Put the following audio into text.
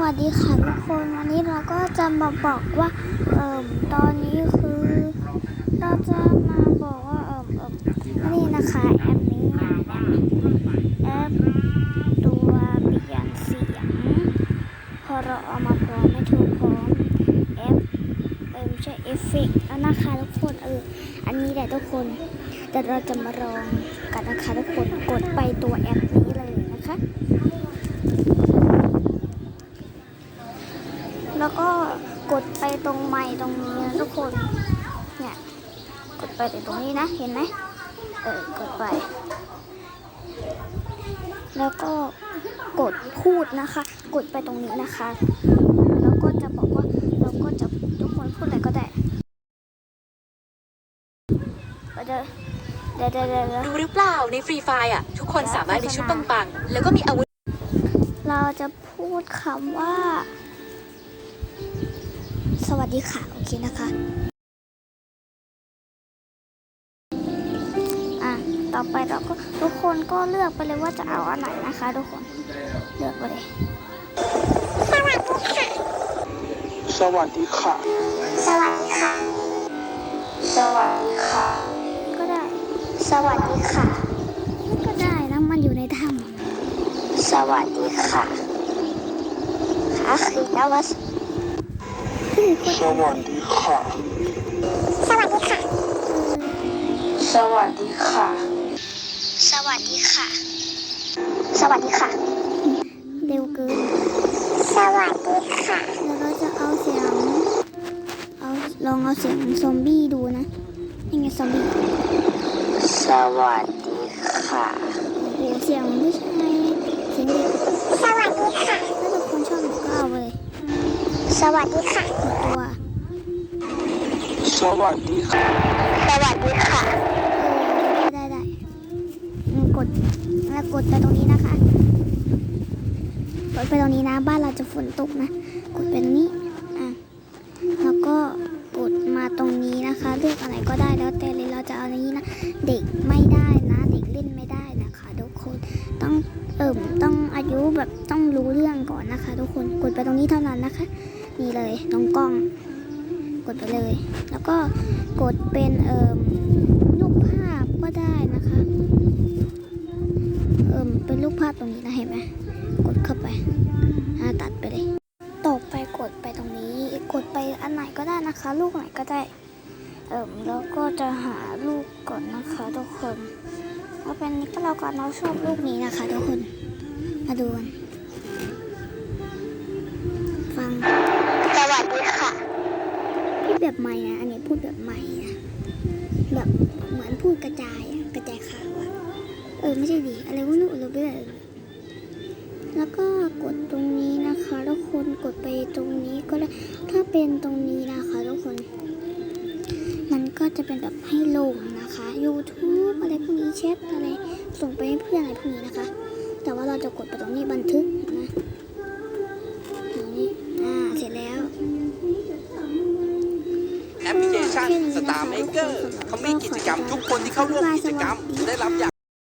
วัสดีค่ะทุกคนวันนี้เราก็จะมาบอกว่าเอ่มตอนนี้คือเราจะมาบอกว่าเอ่มเอ่มนี่นะคะแอปนี้นี่ยแอปตัวเปลี่ยนเสียง พอเราเอามาพร้อมไม่ถูกพร้อมแอปเอ่มใช้เอฟเฟกต์แล้วนะคะทุกคนเอออันนี้แหละทุกคนแต่เราจะมาลองกันนะคะทุกคนกดไปตัวแอปนี้เลยนะคะ แล้วก็กดไปตรงไม้ตรง นี้นะทุกคน เนี่ย กดไปแต่ตรงนี้นะ เห็นไหมเออ กดไป แล้วก็กดพูดนะคะ กดไปตรงนี้นะคะ แล้วก็จะบอกว่า เราก็จะทุกคนพูดอะไรก็ได้เดี๋ยวเดี๋ยวเดี๋ยวเดี๋ยวเดี๋ยวรู้หรือเปล่าในฟรีไฟอะ ทุกคนสามารถมีชุดปังๆ แล้วก็มีอาวุธ เราจะพูดคำว่า สวัสดีค่ะ โอเคนะคะ อะ ต่อไปเราก็ทุกคนก็เลือกไปเลยว่าจะเอาอันไหนนะคะทุกคน เลือกไปเลย สวัสดีค่ะ สวัสดีค่ะ สวัสดีค่ะก็ได้ สวัสดีค่ะ ก็ได้นะมันอยู่ในถ้ำอะสวัสดีค่ะขาคือแล้วว่า สวัสดีค่ะ สวัสดีค่ะ สวัสดีค่ะ สวัสดีค่ะ สวัสดีค่ะ เร็วเกิน สวัสดีค่ะ แล้วเราจะเอาเสียง เอาลองเอาเสียงซอมบี้ดูนะยังไงซอมบี้ สวัสดีค่ะโอ้โหเสียงไม่ใช่เสียงเด็กสวัสดีค่ะ ถ้าทุกคนชอบก็เอาไปเลย สวัสดีค่ะตัว สวัสดีค่ะ สวัสดีค่ะเออได้ได้อืมกดแล้วกดไปตรงนี้นะคะ กดไปตรงนี้นะ บ้านเราจะฝนตกนะ กดไปตรงนี้อะแล้วก็กดมาตรงนี้นะคะ เลือกอะไรก็ได้แล้วแต่เลยเราจะเอาอันนี้นะ เด็กไม่ได้นะ เด็กเล่นไม่ได้นะคะทุกคนต้องเอิ่มต้องอายุแบบต้องรู้เรื่องก่อนนะคะ ทุกคนกดไปตรงนี้เท่านั้นนะคะ นี่เลยตรงกล้อง กดไปเลย แล้วก็กดเป็นเอ่มรูปภาพก็ได้นะคะเอ่มเป็นรูปภาพตรงนี้นะเห็นไหมกดเข้าไปอ่าตัดไปเลยต่อไปกดไปตรงนี้ กดไปอันไหนก็ได้นะคะ ลูกไหนก็ได้เอ่มแล้วก็จะหาลูกก่อนนะคะทุกคนเอาเป็นนี้ก็เราก่อนเราชอบลูกนี้นะคะทุกคนมาดูกันฟัง แบบใหม่นะ อันนี้พูดแบบใหม่นะ แบบเหมือนพูดกระจายอะกระจายข่าวอะเออไม่ใช่ดิอะไรก็ไม่รู้เราไปเลยแล้วก็กดตรงนี้นะคะทุกคนกดไปตรงนี้ก็ได้ถ้าเป็นตรงนี้นะคะทุกคน มันก็จะเป็นแบบให้ลงนะคะ YouTube อะไรพวกนี้แชทอะไรส่งไปให้เพื่อนอะไรพวกนี้นะคะ แต่ว่าเราจะกดไปตรงนี้บันทึกนะตรงนี้อ่าเสร็จแล้ว แอปพลิเคชัน Star Maker เขามีกิจกรรมทุกคนที่เข้าร่วมกิจกรรมได้รับอย่าง